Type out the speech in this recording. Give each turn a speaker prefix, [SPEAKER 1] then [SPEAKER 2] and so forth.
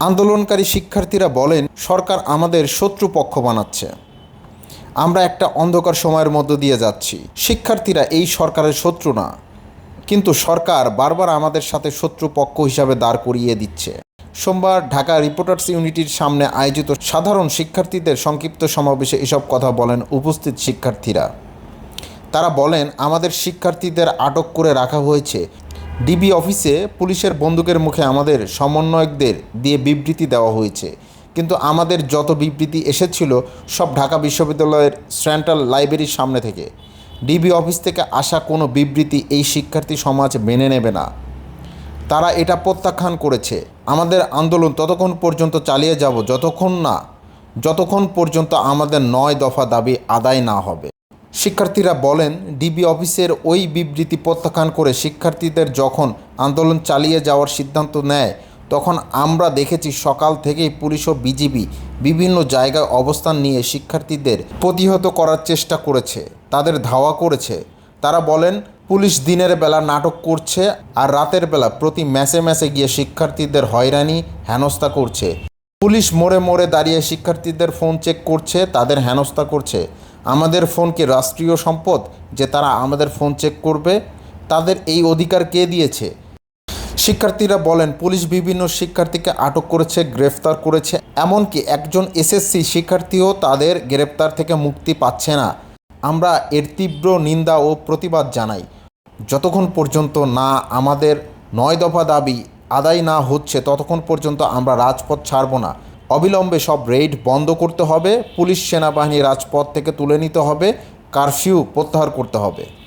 [SPEAKER 1] আন্দোলনকারী শিক্ষার্থীরা বলেন, সরকার আমাদের শত্রুপক্ষ বানাচ্ছে। আমরা একটা অন্ধকার সময়ের মধ্য দিয়ে যাচ্ছি। শিক্ষার্থীরা এই সরকারের শত্রু না। কিন্তু সরকার বারবার আমাদের সাথে শত্রুপক্ষ হিসাবে দাঁড় করিয়ে দিচ্ছে। সোমবার ঢাকা রিপোর্টার্স ইউনিটির সামনে আয়োজিত সাধারণ শিক্ষার্থীদের সংক্ষিপ্ত সমাবেশে এসব কথা বলেন উপস্থিত শিক্ষার্থীরা। তারা বলেন, আমাদের শিক্ষার্থীদের আটক করে রাখা হয়েছে। ডিবি অফিসে পুলিশের বন্দুকের মুখে আমাদের সমন্বয়কদের দিয়ে বিবৃতি দেওয়া হয়েছে। কিন্তু আমাদের যত বিবৃতি এসেছিল, সব ঢাকা বিশ্ববিদ্যালয়ের সেন্ট্রাল লাইব্রেরির সামনে থেকে। ডিবি অফিস থেকে আসা কোনো বিবৃতি এই শিক্ষার্থী সমাজ মেনে নেবে না। তারা এটা প্রত্যাখ্যান করেছে, আমাদের আন্দোলন ততক্ষণ পর্যন্ত চালিয়ে যাব, যতক্ষণ না, যতক্ষণ পর্যন্ত আমাদের নয় দফা দাবি আদায় না হবে। শিক্ষার্থীরা বলেন, ডিবি অফিসের ওই বিবৃতি প্রত্যাখ্যান করে শিক্ষার্থীদের যখন আন্দোলন চালিয়ে যাওয়ার সিদ্ধান্ত নেয়, তখন আমরা দেখেছি সকাল থেকেই পুলিশ ও বিজিবি বিভিন্ন জায়গায় অবস্থান নিয়ে শিক্ষার্থীদের প্রতিহত করার চেষ্টা করেছে, তাদের ধাওয়া করেছে। তারা বলেন, পুলিশ দিনের বেলা নাটক করছে আর রাতের বেলা প্রতি ম্যাচে ম্যাচে গিয়ে শিক্ষার্থীদের হয়রানি, হেনস্থা করছে। পুলিশ মোড়ে মোড়ে দাঁড়িয়ে শিক্ষার্থীদের ফোন চেক করছে, তাদের হেনস্থা করছে। আমাদের ফোন কি রাষ্ট্রীয় সম্পদ যে তারা আমাদের ফোন চেক করবে, তাদের এই অধিকার কে দিয়েছে? শিক্ষার্থীরা বলেন, পুলিশ বিভিন্ন শিক্ষার্থীকে আটক করেছে, গ্রেফতার করেছে, এমনকি একজন এসএসসি শিক্ষার্থীও তাদের গ্রেপ্তার থেকে মুক্তি পাচ্ছে না। আমরা এর তীব্র নিন্দা ও প্রতিবাদ জানাই। যতক্ষণ পর্যন্ত না আমাদের নয় দফা দাবি আদায় না হচ্ছে, ততক্ষণ পর্যন্ত আমরা রাজপথ ছাড়ব না। অবিলম্বে সব রেইড বন্ধ করতে হবে। পুলিশ, সেনাবাহিনী রাজপথ থেকে তুলে নিতে হবে। কারফিউ প্রত্যাহার করতে হবে।